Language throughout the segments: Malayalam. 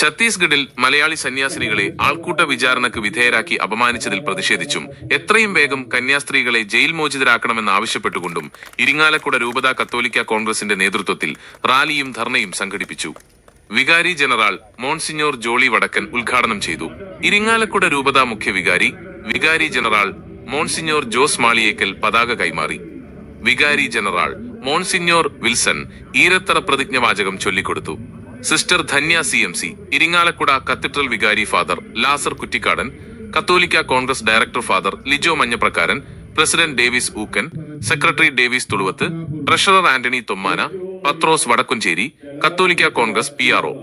ഛത്തീസ്ഗഡിൽ മലയാളി സന്യാസിനികളെ ആൾക്കൂട്ട വിചാരണക്ക് വിധേയരാക്കി അപമാനിച്ചതിൽ പ്രതിഷേധിച്ചും എത്രയും വേഗം കന്യാസ്ത്രീകളെ ജയിൽ മോചിതരാക്കണമെന്ന് ആവശ്യപ്പെട്ടുകൊണ്ടും ഇരിങ്ങാലക്കുട രൂപതാ കത്തോലിക്ക കോൺഗ്രസിന്റെ നേതൃത്വത്തിൽ റാലിയും ധർണയും സംഘടിപ്പിച്ചു. വികാരി ജനറൽ മോൺസിഞ്ഞോർ ജോളി വടക്കൻ ഉദ്ഘാടനം ചെയ്തു. ഇരിങ്ങാലക്കുട രൂപതാ മുഖ്യ വികാരി വികാരി ജനറൽ മോൺസിഞ്ഞോർ ജോസ് മാളിയേക്കൽ പതാക കൈമാറി. വികാരി ജനറൽ മോൺസിഞ്ഞോർ വിൽസൺ ഈരത്തറ പ്രതിജ്ഞ വാചകം ചൊല്ലിക്കൊടുത്തു. Sister Dhanya C M C Irinjalakuda cathedral വികാരി ഫാദർ ലാസർ കുറ്റിക്കാടൻ കത്തോലിക്ക Congress director father Lijo Manjaprakaran president Davis Ookkan secretary Davis Thuluvath treasurer Antony Thommana Pathros Vadakkumchery കത്തോലിക്ക Congress P R O.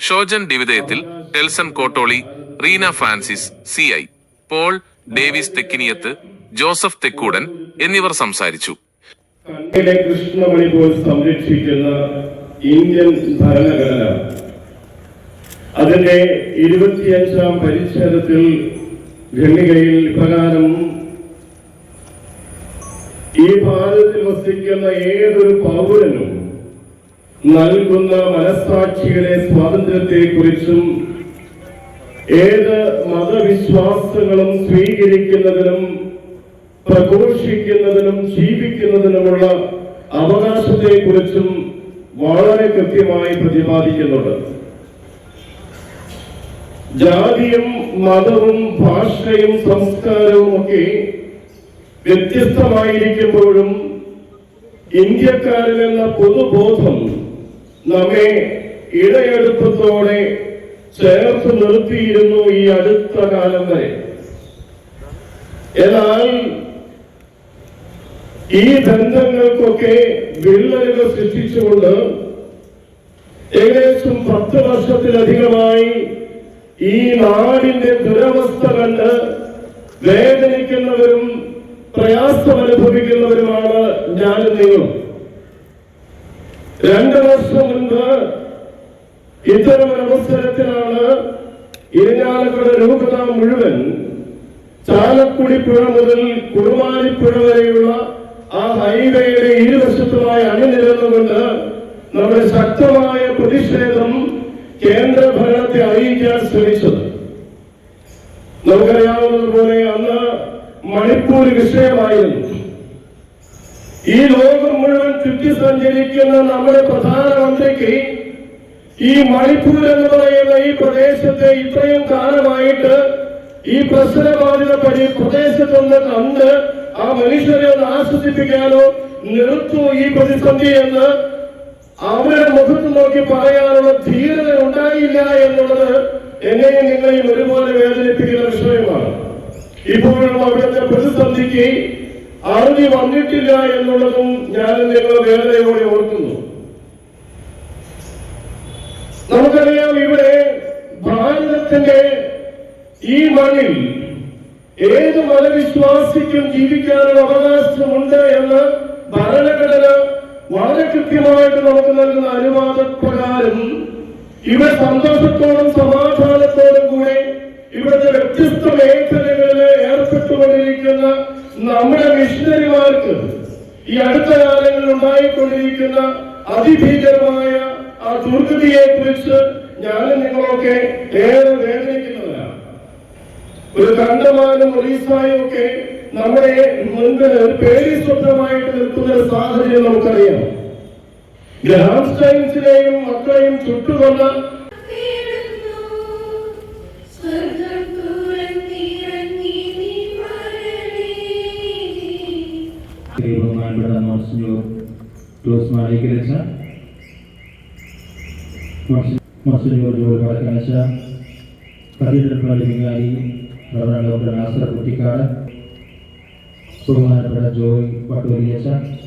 Shojan ഡിവിദയത്തിൽ Telson Kottoli Reena Francis C I. Paul Davis Thekkiniyath Joseph Thekkoodan എന്നിവർ സംസാരിച്ചു. കൃഷ്ണമണി പോൽ സംരക്ഷിക്കുന്ന ഇന്ത്യൻ ഭരണഘടന. അതിന്റെ ഇരുപത്തിയഞ്ചാം പരിച്ഛേദത്തിൽ ഖണ്ഡികയിൽ ഇപ്രകാരം ഈ ഭാരതത്തിൽ വസിക്കുന്ന ഏതൊരു പൗരനും നൽകുന്ന മനസ്സാക്ഷികളെ സ്വാതന്ത്ര്യത്തെ കുറിച്ചും ഏത് മതവിശ്വാസങ്ങളും സ്വീകരിക്കുന്നതിനും പ്രഘോഷിക്കുന്നതിനും ജീവിക്കുന്നതിനുമുള്ള അവകാശത്തെക്കുറിച്ചും വളരെ കൃത്യമായി പ്രതിപാദിക്കുന്നുണ്ട്. ജാതിയും മതവും ഭാഷയും സംസ്കാരവും ഒക്കെ വ്യത്യസ്തമായിരിക്കുമ്പോഴും ഇന്ത്യക്കാരിൽ എന്ന പൊതുബോധം നമ്മെ ഇടയെടുപ്പത്തോടെ ചേർത്ത് നിർത്തിയിരുന്നു ഈ അടുത്ത കാലം വരെ. എന്നാൽ ഈ ബന്ധങ്ങൾക്കൊക്കെ വിള്ളലുകൾ സൃഷ്ടിച്ചുകൊണ്ട് ഏകദേശം പത്ത് വർഷത്തിലധികമായി ഈ നാടിന്റെ ദുരവസ്ഥ കണ്ട് വേദനിക്കുന്നവരും പ്രയാസം അനുഭവിക്കുന്നവരുമാണ് ഞാനും നിങ്ങളും. രണ്ട് വർഷം മുൻപ് ഇത്തരം അവസരത്തിലാണ് ഇരിഞ്ഞാലക്കുട രൂപത മുഴുവൻ ചാലക്കുടി പുഴ മുതൽ കുറുമാലിപ്പുഴ വരെയുള്ള ആ ഹൈവേയുടെ ഇരുവശത്തുമായി അണിനിരന്നുകൊണ്ട് നമ്മുടെ ശക്തമായ പ്രതിഷേധം കേന്ദ്ര ഭരണത്തെ അറിയിക്കാൻ ശ്രമിച്ചത്. നമുക്കറിയാവുന്നതുപോലെ അന്ന് മണിപ്പൂർ വിഷയമായിരുന്നു. ഈ ലോകം മുഴുവൻ ചുറ്റി സഞ്ചരിക്കുന്ന നമ്മുടെ പ്രധാനമന്ത്രിക്ക് ഈ മണിപ്പൂർ എന്ന് പറയുന്ന ഈ പ്രദേശത്തെ ഇത്രയും കാലമായിട്ട് ഈ പ്രശ്നബാധിത പരി പ്രദേശത്തൊന്ന് കണ്ട് ആ മനുഷ്യരെ ഒന്ന് ആശ്വസിപ്പിക്കാനോ നിർത്തു ഈ പ്രതിസന്ധി എന്ന് അവരുടെ മുഖത്ത് നോക്കി പറയാനുള്ള ധീരത ഉണ്ടായില്ല എന്നുള്ളത് എന്നെയും നിങ്ങളെയും ഒരുപോലെ വേദനിപ്പിക്കുന്ന വിഷയമാണ്. ഇപ്പോഴും അവിടുത്തെ പ്രതിസന്ധിക്ക് അറിഞ്ഞു വന്നിട്ടില്ല എന്നുള്ളതും ഞാൻ നിങ്ങൾ വേദനയോടെ ഓർക്കുന്നു. നമുക്കറിയാം ഇവിടെ ഭാരതത്തിന്റെ ഈ മണ്ണിൽ ഏത് മതവിശ്വാസിക്കും ജീവിക്കാനുള്ള അവകാശമുണ്ട് എന്ന് ഭരണഘടന വളരെ കൃത്യമായിട്ട് നമുക്ക് നൽകുന്ന അനുവാദപ്രകാരം ഇവ സന്തോഷത്തോടും സമാധാനത്തോടും കൂടെ ഇവിടുത്തെ വ്യത്യസ്ത മേഖലകളിൽ ഏർപ്പെട്ടുകൊണ്ടിരിക്കുന്ന നമ്മുടെ മിഷണറിമാർക്ക് ഈ അടുത്ത കാലങ്ങളിൽ ഉണ്ടായിക്കൊണ്ടിരിക്കുന്ന അതിഭീകരമായ ആ ദുർഗതിയെ കുറിച്ച് ഞാനും നിങ്ങളൊക്കെ ഏറെ വേദനിക്കുന്നവരാണ് ഒരു കണ്ടമാനും ഒറീസായും ഒക്കെ നമ്മുടെ മുൻപിൽ ഒരു പേരി സ്വപ്നമായിട്ട് നിൽക്കുന്ന ഒരു സാഹചര്യം നമുക്കറിയാം. ഗ്രാം സ്റ്റൈൻസിനെയും മക്കളെയും ചുട്ടുകൊണ്ട ജോസ് വടക്കനച്ച കത്തീഡ്രൽ പള്ളി വികാരി karena dia berasal ketika semua berjoy pada biasa